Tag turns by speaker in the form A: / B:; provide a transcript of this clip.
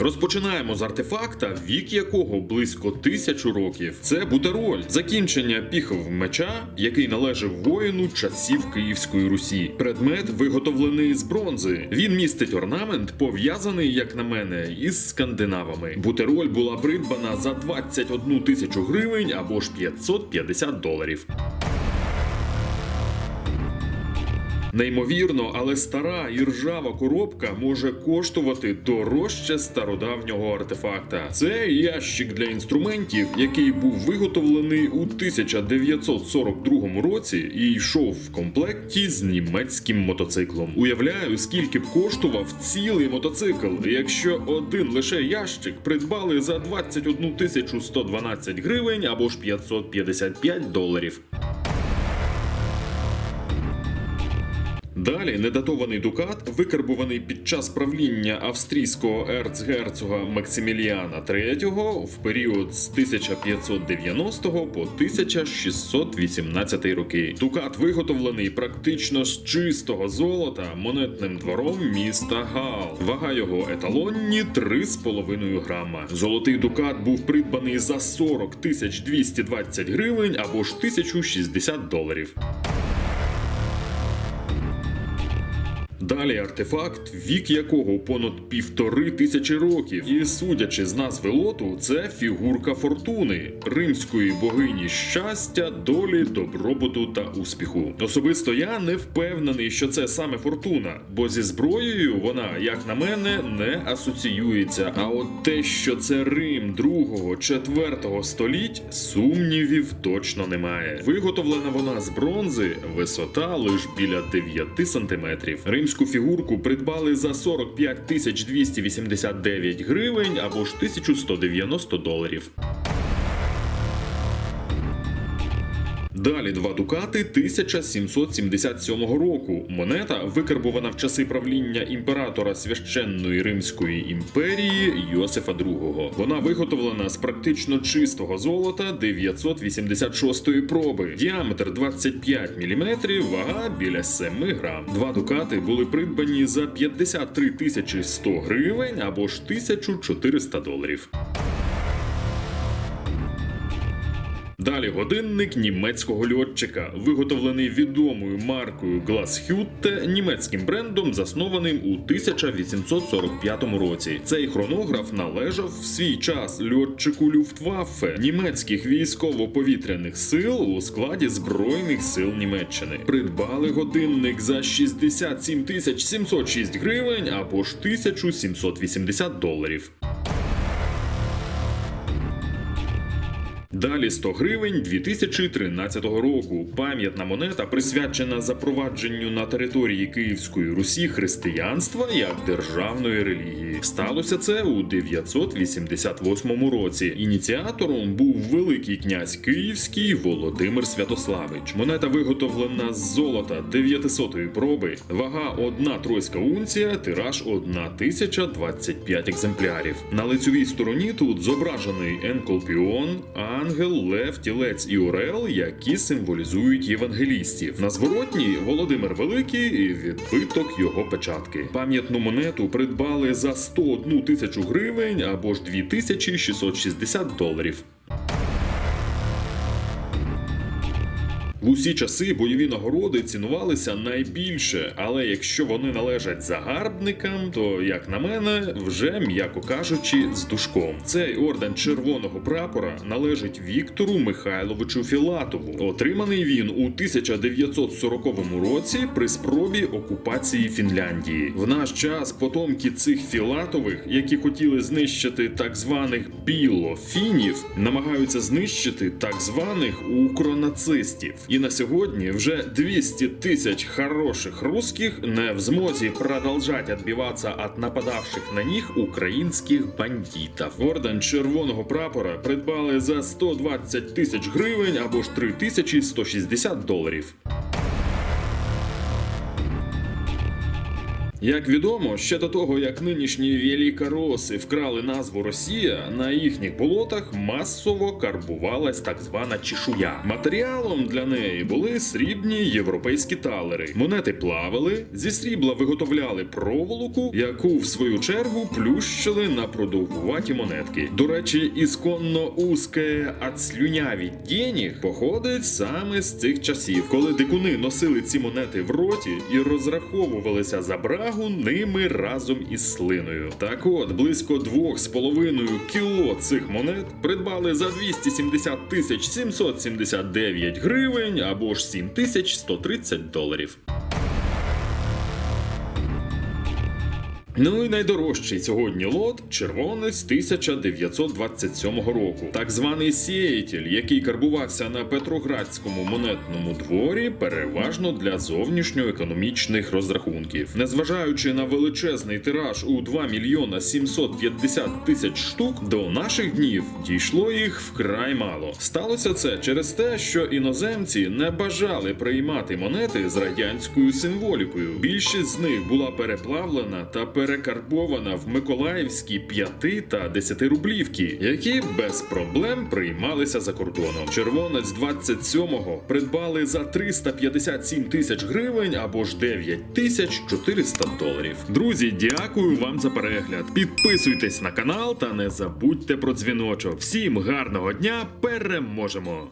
A: Розпочинаємо з артефакта, вік якого близько тисячу років. Це бутероль, закінчення піхов меча, який належав воїну часів Київської Русі. Предмет виготовлений з бронзи. Він містить орнамент, пов'язаний, як на мене, із скандинавами. Бутероль була придбана за 21 тисячу гривень або ж 550 доларів. Неймовірно, але стара і ржава коробка може коштувати дорожче стародавнього артефакта. Це ящик для інструментів, який був виготовлений у 1942 році і йшов в комплекті з німецьким мотоциклом. Уявляю, скільки б коштував цілий мотоцикл, якщо один лише ящик придбали за 21 тисячу 112 гривень або ж 555 доларів. Далі недатований дукат, викарбуваний під час правління австрійського ерцгерцога Максиміліана III в період з 1590 по 1618 роки. Дукат виготовлений практично з чистого золота монетним двором міста Гал. Вага його еталонні 3,5 грама. Золотий дукат був придбаний за 40 тисяч 220 гривень або ж 1060 доларів. Далі артефакт, вік якого понад півтори тисячі років, і судячи з назви лоту, це фігурка фортуни, римської богині щастя, долі, добробуту та успіху. Особисто я не впевнений, що це саме фортуна, бо зі зброєю вона, як на мене, не асоціюється. А от те, що це Рим 2-4 століть, сумнівів точно немає. Виготовлена вона з бронзи, висота лиш біля 9 сантиметрів. Римську фігурку придбали за 45 тисяч 289 гривень або ж 1190 доларів. Далі два дукати 1777 року. Монета викарбована в часи правління імператора священної Римської імперії Йосифа II. Вона виготовлена з практично чистого золота 986 проби, діаметр 25 мм, вага біля 7 грам. Два дукати були придбані за 53 тисячі 100 гривень або ж 1400 доларів. Далі годинник німецького льотчика, виготовлений відомою маркою Glashütte, німецьким брендом, заснованим у 1845 році. Цей хронограф належав в свій час льотчику Люфтваффе німецьких військово-повітряних сил у складі збройних сил Німеччини. Придбали годинник за 67 тисяч 706 гривень або ж 1780 доларів. Далі 100 гривень 2013 року. Пам'ятна монета присвячена запровадженню на території Київської Русі християнства як державної релігії. Сталося це у 988 році. Ініціатором був Великий князь Київський Володимир Святославич. Монета виготовлена з золота 900 проби, вага 1 тройська унція, тираж 1025 екземплярів. На лицьовій стороні тут зображений енколпіон, ангел, лев, тілець і орел, які символізують євангелістів. На зворотній Володимир Великий і відбиток його печатки. Пам'ятну монету придбали за 101 тисячу гривень або ж 2660 доларів. Усі часи бойові нагороди цінувалися найбільше, але якщо вони належать загарбникам, то як на мене, вже м'яко кажучи, з душком. Цей орден червоного прапора належить Віктору Михайловичу Філатову. Отриманий він у 1940 році при спробі окупації Фінляндії. В наш час потомки цих філатових, які хотіли знищити так званих білофінів, намагаються знищити так званих укронацистів. І на сьогодні вже 200 тисяч хороших русських не в змозі продовжать відбиватися от нападавших на них українських бандитів. Орден червоного прапора придбали за 120 тисяч гривень або ж 3160 доларів. Як відомо, ще до того, як нинішні великороси вкрали назву Росія, на їхніх болотах масово карбувалась так звана чешуя. Матеріалом для неї були срібні європейські талери. Монети плавали, зі срібла виготовляли проволоку, яку в свою чергу плющили на продовгуваті монетки. До речі, ісконно узке ацлюняві денег походить саме з цих часів, коли дикуни носили ці монети в роті і розраховувалися за брагу ними разом із слиною. Так от, близько 2,5 кіло цих монет придбали за 270 тисяч 779 гривень або ж 7130 доларів. Ну і найдорожчий сьогодні лот червонець 1927 року. Так званий сіятель, який карбувався на Петроградському монетному дворі, переважно для зовнішньоекономічних розрахунків. Незважаючи на величезний тираж у 2 мільйона 750 тисяч штук, до наших днів дійшло їх вкрай мало. Сталося це через те, що іноземці не бажали приймати монети з радянською символікою. Більшість з них була переплавлена та перекарбована в миколаївські 5 та 10 рублівки, які без проблем приймалися за кордоном. Червонець 27-го придбали за 357 тисяч гривень або ж 9 тисяч 400 доларів. Друзі, дякую вам за перегляд. Підписуйтесь на канал та не забудьте про дзвіночок. Всім гарного дня! Переможемо!